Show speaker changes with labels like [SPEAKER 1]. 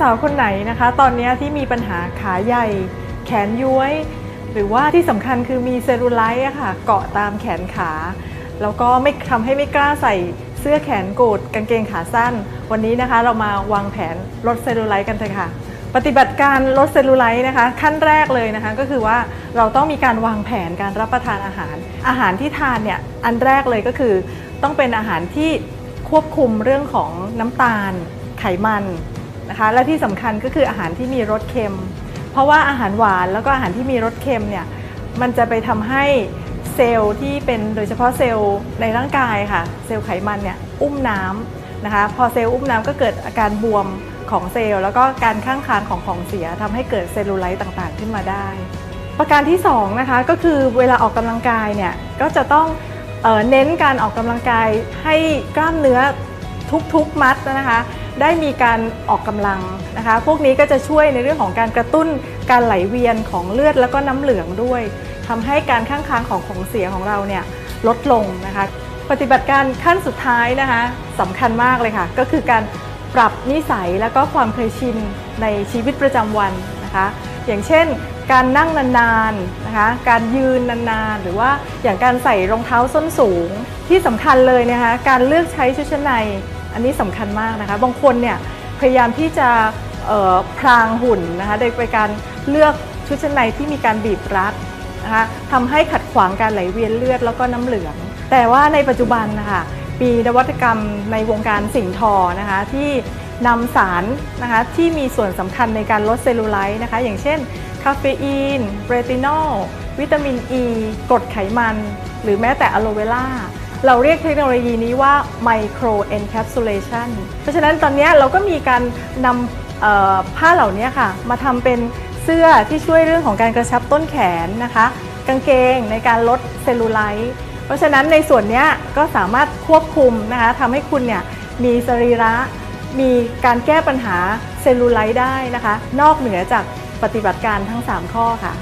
[SPEAKER 1] สาวๆ คนไหนนะคะ ตอนนี้ที่มีปัญหาขาใหญ่ แขนย้วย หรือว่าที่สำคัญคือมีเซลลูไลท์อะค่ะเกาะตามแขนขา แล้วก็ไม่ทำให้ไม่กล้าใส่เสื้อแขนกุดกางเกงขาสั้น วันนี้นะคะเรามาวางแผนลดเซลลูไลท์กันเถอะค่ะ ปฏิบัติการลดเซลลูไลท์นะคะ ขั้นแรกเลยนะคะก็คือว่าเราต้องมีการวางแผนการรับประทานอาหาร อาหารที่ทานเนี่ยอันแรกเลยก็คือ ต้องเป็นอาหารที่ควบคุมเรื่องของน้ำตาล ไขมัน นะคะ และที่สำคัญก็คืออาหารที่มีรสเค็ม เพราะว่าอาหารหวานแล้วก็อาหารที่มีรสเค็มเนี่ยมันจะไปทำให้เซลล์ที่เป็นโดยเฉพาะเซลล์ในร่างกายค่ะ เซลล์ไขมันเนี่ยอุ้มน้ำนะคะ พอเซลล์อุ้มน้ำก็เกิดอาการบวมของเซลล์ แล้วก็การข้างคานของของเสียทำให้เกิดเซลลูไลท์ต่างๆ ขึ้นมาได้ ประการที่2นะคะก็คือเวลาออกกำลังกายเนี่ยก็จะต้องเอเน้นการออกกำลังกายให้กล้ามเนื้อทุกๆมัดนะคะ ได้มีการออกกำลังนะคะ พวกนี้ก็จะช่วยในเรื่องของการกระตุ้นการไหลเวียนของเลือดแล้วก็น้ำเหลืองด้วยทำให้การข้างค้างของของเสียของเราเนี่ยลดลงนะคะ ปฏิบัติการขั้นสุดท้ายนะคะสำคัญมากเลยค่ะ ก็คือการปรับนิสัยแล้วก็ความเคยชินในชีวิตประจำวันนะคะ อย่างเช่น การนั่งนานๆนะคะ การยืนนานๆ หรือว่าอย่างการใส่รองเท้าส้นสูงที่สำคัญเลยนะคะ การเลือกใช้ชุดชั้นใน อันนี้สำคัญมากนะคะ บางคนเนี่ยพยายามที่จะพรางหุ่นนะคะโดยไปการเลือกชุดชั้นในที่มีการบีบรัดนะคะทำให้ขัดขวางการไหลเวียนเลือดแล้วก็น้ำเหลือง แต่ว่าในปัจจุบันนะคะมีนวัตกรรมในวงการสิ่งทอนะคะที่นำสารนะคะที่มีส่วนสำคัญในการลดเซลลูไลท์นะคะอย่างเช่น คาเฟอีน เรตินอล วิตามินอ e, ีกรดไขมัน หรือแม้แต่อะโลเวล่า เราเรียกเทคโนโลยีนี้ว่า micro encapsulation เพราะฉะนั้นตอนนี้เราก็มีการนำผ้าเหล่านี้ค่ะ มาทำเป็นเสื้อที่ช่วยเรื่องของการกระชับต้นแขนนะคะ กางเกงในการลดเซลลูไลท์เพราะฉะนั้นในส่วนนี้ก็สามารถควบคุมนะคะทำให้คุณเนี่ยมีสรีระ มีการแก้ปัญหาเซลลูไลท์ได้นะคะ นอกเหนือจากปฏิบัติการทั้ง 3 ข้อค่ะ